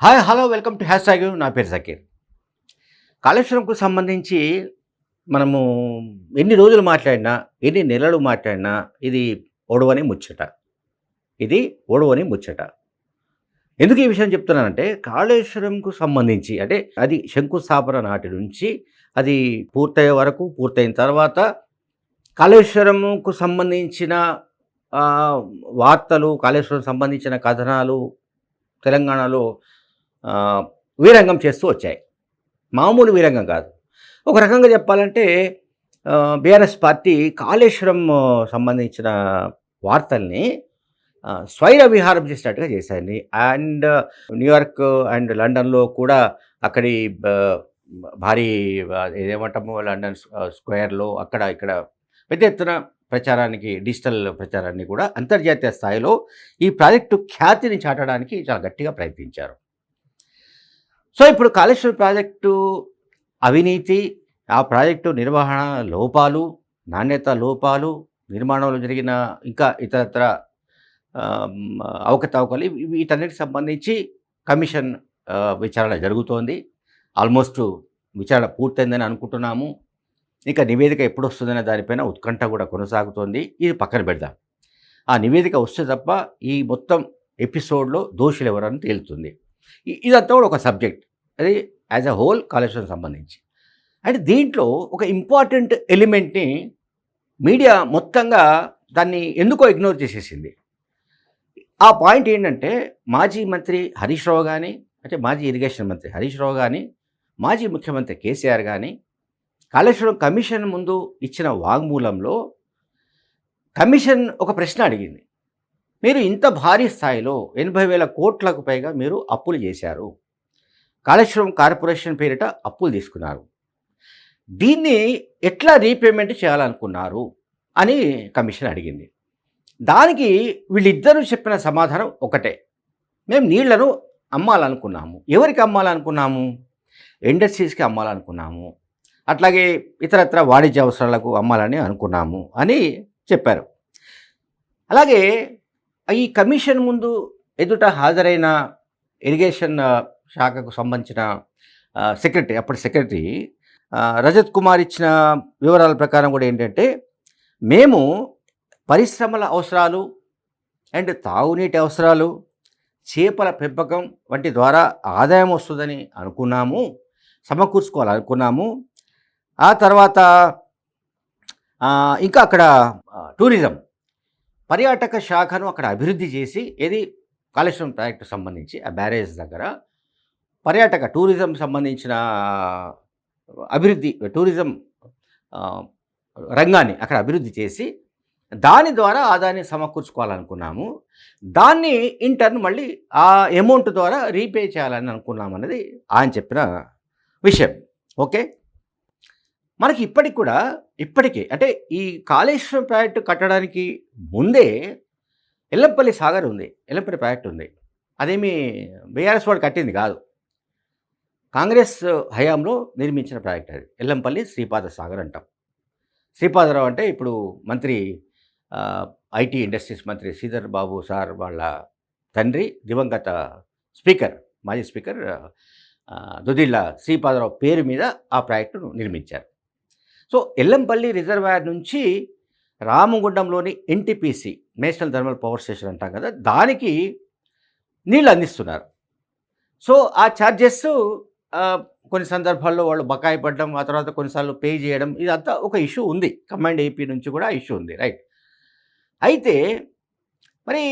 Hi hello welcome to hashtag నా పేరు సకీర్ కాళేశ్వరంకు సంబంధించి మనము ఎన్ని రోజులు మాట్లాడినా ఎన్ని నెలలు మాట్లాడినా ఇది ఒడవని ముచ్చట. ఇది ఒడవని ముచ్చట. ఎందుకు ఈ విషయం చెప్తున్నానంటే కాళేశ్వరంకు సంబంధించి అంటే అది శంకుస్థాపన నాటి నుంచి అది పూర్తయ్యే వరకు పూర్తయిన తర్వాత కాళేశ్వరంకు సంబంధించిన వార్తలు కాళేశ్వరం సంబంధించిన కథనాలు తెలంగాణలో వీరంగం చేస్తూ వచ్చాయి. మామూలు వీరంగం కాదు. ఒక రకంగా చెప్పాలంటే బీఆర్ఎస్ పార్టీ కాళేశ్వరం సంబంధించిన వార్తల్ని స్వైర విహారం చేసినట్టుగా చేశాయి అండ్ న్యూయార్క్ అండ్ లండన్లో కూడా అక్కడి భారీ ఆ, ఏదేమంటాము లండన్ స్క్వేర్లో అక్కడ ఇక్కడ పెద్ద ఎత్తున ప్రచారానికి డిజిటల్ ప్రచారాన్ని కూడా అంతర్జాతీయ స్థాయిలో ఈ ప్రాజెక్టు ఖ్యాతిని చాటడానికి చాలా గట్టిగా ప్రయత్నించారు. సో ఇప్పుడు కాళేశ్వరం ప్రాజెక్టు అవినీతి ఆ ప్రాజెక్టు నిర్వహణ లోపాలు నాణ్యత లోపాలు నిర్మాణంలో జరిగిన ఇంకా ఇతరత్ర అవకతవకలు వీటన్నిటికి సంబంధించి కమిషన్ విచారణ జరుగుతోంది. ఆల్మోస్ట్ విచారణ పూర్తయిందని అనుకుంటున్నాము. ఇంకా నివేదిక ఎప్పుడు వస్తుందనే దానిపైన ఉత్కంఠ కూడా కొనసాగుతోంది. ఇది పక్కన పెడదాం. ఆ నివేదిక వస్తే తప్ప ఈ మొత్తం ఎపిసోడ్లో దోషులు ఎవరని తేలుతుంది. ఇదంతా కూడా ఒక సబ్జెక్ట్. అది యాజ్ అ హోల్ కాళేశ్వరం సంబంధించి. అంటే దీంట్లో ఒక ఇంపార్టెంట్ ఎలిమెంట్ని మీడియా మొత్తంగా దాన్ని ఎందుకో ఇగ్నోర్ చేసేసింది. ఆ పాయింట్ ఏంటంటే మాజీ మంత్రి హరీష్ రావు కానీ అంటే మాజీ ఇరిగేషన్ మంత్రి హరీష్ రావు కానీ మాజీ ముఖ్యమంత్రి కేసీఆర్ కానీ కాళేశ్వరం కమిషన్ ముందు ఇచ్చిన వాంగ్మూలంలో కమిషన్ ఒక ప్రశ్న అడిగింది. మీరు ఇంత భారీ స్థాయిలో ఎనభై వేల కోట్లకు పైగా మీరు అప్పులు చేశారు. కాళేశ్వరం కార్పొరేషన్ పేరిట అప్పులు తీసుకున్నారు. దీన్ని ఎట్లా రీపేమెంట్ చేయాలనుకున్నారు అని కమిషన్ అడిగింది. దానికి వీళ్ళిద్దరూ చెప్పిన సమాధానం ఒకటే. మేము నీళ్ళను అమ్మాలనుకున్నాము. ఎవరికి అమ్మాలనుకున్నాము? ఇండస్ట్రీస్కి అమ్మాలనుకున్నాము. అట్లాగే ఇతరత్ర వాణిజ్య అవసరాలకు అమ్మాలని అనుకున్నాము అని చెప్పారు. అలాగే ఈ కమిషన్ ముందు ఎదుట హాజరైన ఇరిగేషన్ శాఖకు సంబంధించిన సెక్రటరీ అప్పటి సెక్రటరీ రజత్ కుమార్ ఇచ్చిన వివరాల ప్రకారం కూడా ఏంటంటే మేము పరిశ్రమల అవసరాలు అండ్ తాగునీటి అవసరాలు చేపల పెంపకం వంటి ద్వారా ఆదాయం వస్తుందని అనుకున్నాము సమకూర్చుకోవాలనుకున్నాము. ఆ తర్వాత ఇంకా అక్కడ టూరిజం పర్యాటక శాఖను అక్కడ అభివృద్ధి చేసి ఏది కాళేశ్వరం ప్రాజెక్టు సంబంధించి ఆ బ్యారేజ్ దగ్గర పర్యాటక టూరిజం సంబంధించిన అభివృద్ధి టూరిజం రంగాన్ని అక్కడ అభివృద్ధి చేసి దాని ద్వారా ఆదాయాన్ని సమకూర్చుకోవాలనుకున్నాము. దాన్ని ఇంటర్న్ మళ్ళీ ఆ అమౌంట్ ద్వారా రీపే చేయాలని అనుకున్నామన్నది ఆయన చెప్పిన విషయం. ఓకే? మనకి ఇప్పటికి కూడా ఇప్పటికే అంటే ఈ కాళేశ్వరం ప్రాజెక్టు కట్టడానికి ముందే ఎల్లంపల్లి సాగర్ ఉంది ఎల్లంపల్లి ప్రాజెక్టు ఉంది. అదేమి బీఆర్ఎస్ వాళ్ళు కట్టింది కాదు. కాంగ్రెస్ హయాంలో నిర్మించిన ప్రాజెక్ట్ అది ఎల్లంపల్లి శ్రీపాద సాగర్ అంటాం. శ్రీపాదరావు అంటే ఇప్పుడు మంత్రి ఐటీ ఇండస్ట్రీస్ మంత్రి శ్రీధర్ బాబు సార్ వాళ్ళ తండ్రి దివంగత స్పీకర్ మాజీ స్పీకర్ దుదిళ్ళ శ్రీపాదరావు పేరు మీద ఆ ప్రాజెక్టును నిర్మించారు. సో ఎల్లంపల్లి రిజర్వాయర్ నుంచి రామగుండంలోని NTPC national thermal power station అంటాం కదా దానికి నీళ్ళు అందిస్తున్నారు. సో ఆ ఛార్జెస్ కొన్ని సందర్భాల్లో వాళ్ళు బకాయి పడడం ఆ తర్వాత కొన్నిసార్లు పే చేయడం ఇదంతా ఒక ఇష్యూ ఉంది. కమాండ్ ఏపీ నుంచి కూడా ఇష్యూ ఉంది రైట్. అయితే మరి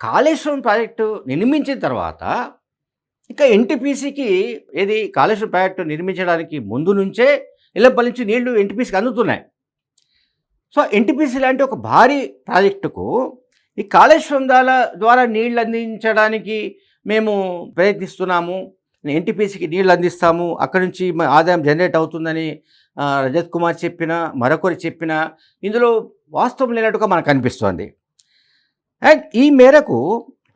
కాళేశ్వరం ప్రాజెక్టు నిర్మించిన తర్వాత ఇక ఎన్టీపీసీకి ఏది కాళేశ్వరం ప్రాజెక్టు నిర్మించడానికి ముందు నుంచే ఇళ్ళపల్లి నుంచి నీళ్ళు ఎన్టీపీసీకి అందుతున్నాయి. సో ఎన్టీపీసీ లాంటి ఒక భారీ ప్రాజెక్టుకు ఈ కాళేశ్వరం దాల ద్వారా నీళ్ళు అందించడానికి మేము ప్రయత్నిస్తున్నాము. ఎన్టీపీసీకి నీళ్ళు అందిస్తాము. అక్కడి నుంచి ఆదాయం జనరేట్ అవుతుందని రజత్ కుమార్ చెప్పిన మరొకరు చెప్పిన ఇందులో వాస్తవం లేనట్టుగా మనకు అనిపిస్తోంది. అండ్ ఈ మేరకు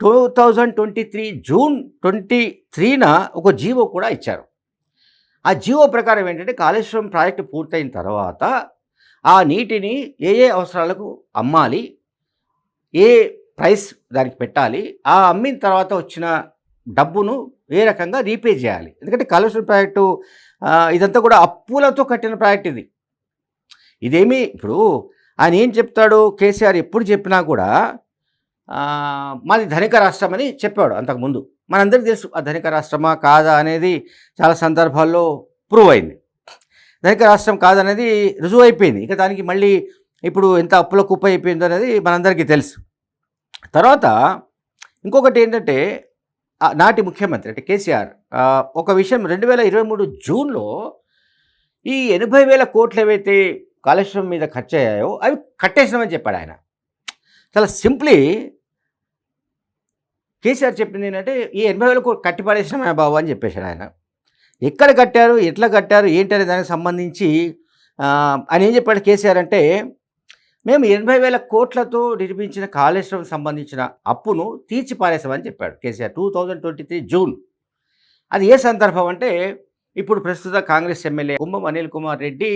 two thousand twenty three June twenty త్రీన ఒక జీవో కూడా ఇచ్చారు. ఆ జీవో ప్రకారం ఏంటంటే కాళేశ్వరం ప్రాజెక్టు పూర్తయిన తర్వాత ఆ నీటిని ఏ ఏ అవసరాలకు అమ్మాలి ఏ ప్రైస్ దానికి పెట్టాలి ఆ అమ్మిన తర్వాత వచ్చిన డబ్బును ఏ రకంగా రీపే చేయాలి. ఎందుకంటే కాళేశ్వరం ప్రాజెక్టు ఇదంతా కూడా అప్పులతో కట్టిన ప్రాజెక్ట్ ఇది. ఇదేమి ఇప్పుడు ఆయన ఏం చెప్తాడు? కేసీఆర్ ఎప్పుడు చెప్పినా కూడా మాది ధనిక రాష్ట్రం అని చెప్పాడు అంతకుముందు. మనందరికీ తెలుసు ఆ ధనిక రాష్ట్రమా కాదా అనేది చాలా సందర్భాల్లో ప్రూవ్ అయింది. ధనిక రాష్ట్రం కాదనేది రుజువు అయిపోయింది. ఇక దానికి మళ్ళీ ఇప్పుడు ఎంత అప్పుల కుప్ప అయిపోయిందో అనేది మనందరికీ తెలుసు. తర్వాత ఇంకొకటి ఏంటంటే నాటి ముఖ్యమంత్రి అంటే కేసీఆర్ ఒక విషయం రెండు వేల ఇరవై మూడు జూన్లో ఈ ఎనభై వేల కోట్లు ఏవైతే కాళేశ్వరం మీద ఖర్చు అయ్యాయో అవి కట్టేసినామని చెప్పాడు ఆయన. చాలా సింప్లీ కేసీఆర్ చెప్పింది ఏంటంటే ఈ ఎనభై వేలు కోట్లు కట్టి బాబు అని చెప్పేశాడు ఆయన. ఎక్కడ కట్టారు ఎట్లా కట్టారు ఏంటి దానికి సంబంధించి అని ఆయన ఏం చెప్పాడు కేసీఆర్ అంటే మేము ఎనభై వేల కోట్లతో నిర్మించిన కాళేశ్వరం సంబంధించిన అప్పును తీర్చి పారేసామని చెప్పాడు KCR two thousand twenty three June. అది ఏ సందర్భం అంటే ఇప్పుడు ప్రస్తుత కాంగ్రెస్ ఎమ్మెల్యే కుంభం అనిల్ కుమార్ రెడ్డి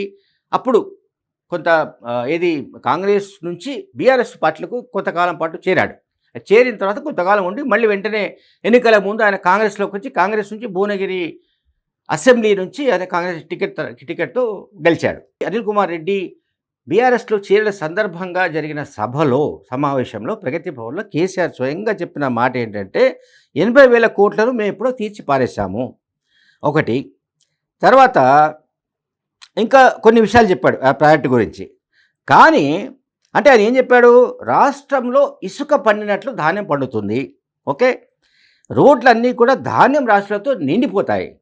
అప్పుడు కొంత ఏది కాంగ్రెస్ నుంచి బీఆర్ఎస్ పార్టీలకు కొంతకాలం పాటు చేరాడు. చేరిన తర్వాత కొంతకాలం ఉండి మళ్ళీ వెంటనే ఎన్నికల ముందు ఆయన కాంగ్రెస్లోకి వచ్చి కాంగ్రెస్ నుంచి భువనగిరి అసెంబ్లీ నుంచి ఆయన కాంగ్రెస్ టికెట్ టికెట్తో గెలిచాడు. అనిల్ కుమార్ రెడ్డి బీఆర్ఎస్లో చేరిన సందర్భంగా జరిగిన సభలో సమావేశంలో ప్రగతి భవన్లో కేసీఆర్ స్వయంగా చెప్పిన మాట ఏంటంటే ఎనభై వేల కోట్లను మేము ఎప్పుడో తీర్చి పారేశాము ఒకటి. తర్వాత ఇంకా కొన్ని విషయాలు చెప్పాడు ఆ ప్రాజెక్టు గురించి. కానీ అంటే ఆయన ఏం చెప్పాడు? రాష్ట్రంలో ఇసుక పండినట్లు ధాన్యం పండుతుంది. ఓకే? రోడ్లన్నీ కూడా ధాన్యం రాష్ట్రాలతో నిండిపోతాయి.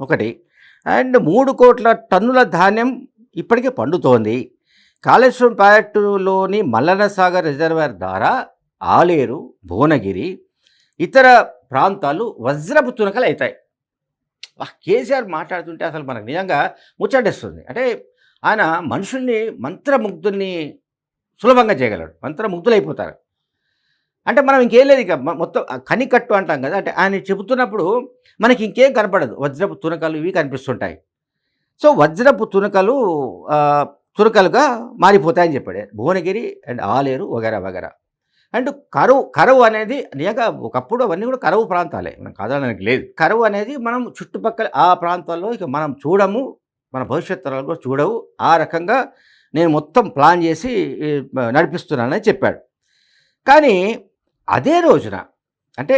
ఒకటి. అండ్ మూడు కోట్ల టన్నుల ధాన్యం ఇప్పటికే పండుతోంది. కాళేశ్వరం ప్రాజెక్టులోని మల్లన సాగర్ రిజర్వాయర్ ద్వారా ఆలేరు భువనగిరి ఇతర ప్రాంతాలు వజ్రపు తునకలు అవుతాయి. కేసీఆర్ మాట్లాడుతుంటే అసలు మనకు నిజంగా ముచ్చటేస్తుంది. అంటే ఆయన మనుషుల్ని మంత్రముగ్ధుల్ని సులభంగా చేయగలడు. మంత్రముగ్ధులైపోతారు అంటే మనం ఇంకేం లేదు ఇక. మొత్తం ఆ కనికట్టు అంటాం కదా. అంటే ఆయన చెబుతున్నప్పుడు మనకి ఇంకేం కనపడదు. వజ్రపు తునకలు ఇవి కనిపిస్తుంటాయి. సో వజ్రపు తునకలు తునకలుగా మారిపోతాయని చెప్పాడు. భువనగిరి అండ్ ఆలేరు వగేరా వగేరా. అండ్ కరువు కరువు అనేది నిజంగా ఒకప్పుడు అవన్నీ కూడా కరువు ప్రాంతాలే. మనం కాదనడానికి లేదు. కరువు అనేది మనం చుట్టుపక్కల ఆ ప్రాంతాల్లో ఇక మనం చూడము. మన భవిష్యత్ తరాలు కూడా చూడవు. ఆ రకంగా నేను మొత్తం ప్లాన్ చేసి నడిపిస్తున్నానని చెప్పాడు. కానీ అదే రోజున అంటే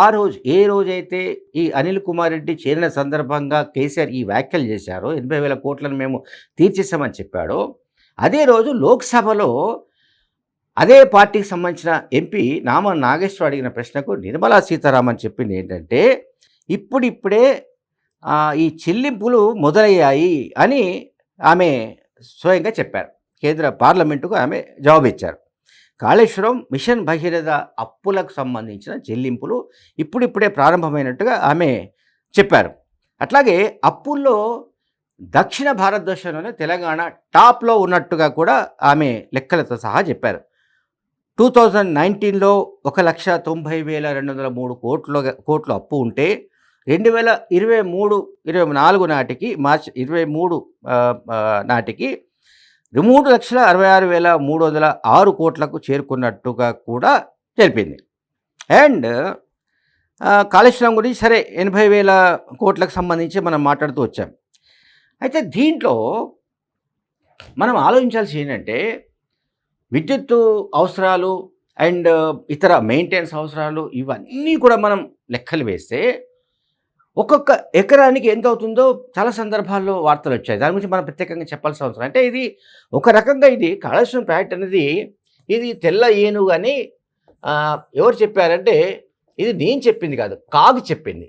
ఆ రోజు ఏ రోజైతే ఈ అనిల్ కుమార్ రెడ్డి చేరిన సందర్భంగా కేసీఆర్ ఈ వ్యాఖ్యలు చేశారో ఎనభై వేల కోట్లను మేము తీర్చేసామని చెప్పాడో అదే రోజు లోక్సభలో అదే పార్టీకి సంబంధించిన ఎంపీ నామ నాగేశ్వర అడిగిన ప్రశ్నకు నిర్మలా సీతారామన్ చెప్పింది ఏంటంటే ఇప్పుడిప్పుడే ఈ చెల్లింపులు మొదలయ్యాయి అని ఆమె స్వయంగా చెప్పారు. కేంద్ర పార్లమెంటుకు ఆమె జవాబిచ్చారు. కాళేశ్వరం మిషన్ భగీరథ అప్పులకు సంబంధించిన చెల్లింపులు ఇప్పుడిప్పుడే ప్రారంభమైనట్టుగా ఆమె చెప్పారు. అట్లాగే అప్పుల్లో దక్షిణ భారతదేశంలోనే తెలంగాణ టాప్లో ఉన్నట్టుగా కూడా ఆమె లెక్కలతో సహా చెప్పారు. టూ థౌజండ్ నైన్టీన్లో ఒక లక్ష తొంభై వేల రెండు వందల మూడు కోట్ల కోట్ల అప్పు ఉంటే రెండు వేల ఇరవై మూడు ఇరవై నాలుగు నాటికి మార్చి ఇరవై మూడు నాటికి మూడు లక్షల అరవై ఆరు వేల మూడు వందల ఆరు కోట్లకు చేరుకున్నట్టుగా కూడా తెలిపింది. అండ్ కాళేశ్వరం గురించి సరే ఎనభై వేల కోట్లకు సంబంధించి మనం మాట్లాడుతూ వచ్చాం. అయితే దీంట్లో మనం ఆలోచించాల్సి ఏంటంటే విద్యుత్తు అవసరాలు అండ్ ఇతర మెయింటెనెన్స్ అవసరాలు ఇవన్నీ కూడా మనం లెక్కలు వేస్తే ఒక్కొక్క ఎకరానికి ఎంత అవుతుందో చాలా సందర్భాల్లో వార్తలు వచ్చాయి. దాని గురించి మనం ప్రత్యేకంగా చెప్పాల్సిన అవసరం అంటే ఇది ఒక రకంగా ఇది కాళేశ్వరం ప్రాజెక్ట్ అనేది ఇది తెల్ల ఏనుగు అని ఎవరు చెప్పారంటే ఇది నేను చెప్పింది కాదు కాగు చెప్పింది.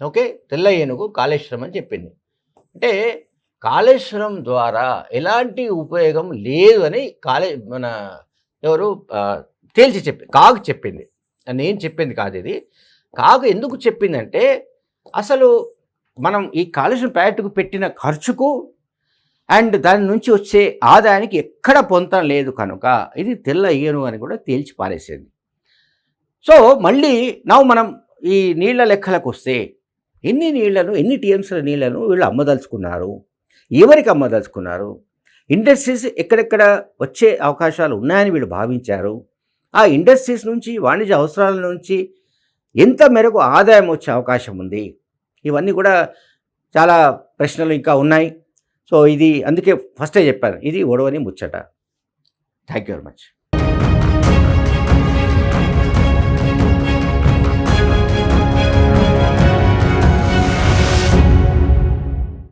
ఓకే? తెల్ల ఏనుగు కాళేశ్వరం అని చెప్పింది. అంటే కాళేశ్వరం ద్వారా ఎలాంటి ఉపయోగం లేదు అని కాళే మన ఎవరు తేల్చి చెప్పి కాగు చెప్పింది. నేను చెప్పింది కాదు ఇది. కాగు ఎందుకు చెప్పిందంటే అసలు మనం ఈ కాలుష్యం ప్రాజెక్టుకు పెట్టిన ఖర్చుకు అండ్ దాని నుంచి వచ్చే ఆదాయానికి ఎక్కడ పొందడం లేదు కనుక ఇది తెల్ల ఏను అని కూడా తేల్చి పారేసేది. సో మళ్ళీ నా మనం ఈ నీళ్ళ లెక్కలకు వస్తే ఎన్ని నీళ్ళను ఎన్ని టీఎంసీల నీళ్ళను వీళ్ళు అమ్మదలుచుకున్నారు? ఎవరికి అమ్మదలుచుకున్నారు? ఇండస్ట్రీస్ ఎక్కడెక్కడ వచ్చే అవకాశాలు ఉన్నాయని వీళ్ళు భావించారు? ఆ ఇండస్ట్రీస్ నుంచి వాణిజ్య అవసరాల నుంచి ఎంత మేరకు ఆదాయం వచ్చే అవకాశం ఉంది. ఇవన్నీ కూడా చాలా ప్రశ్నలు ఇంకా ఉన్నాయి. సో ఇది అందుకే ఫస్టే చెప్పాను ఇది ఒడవని ముచ్చట. Thank you very much.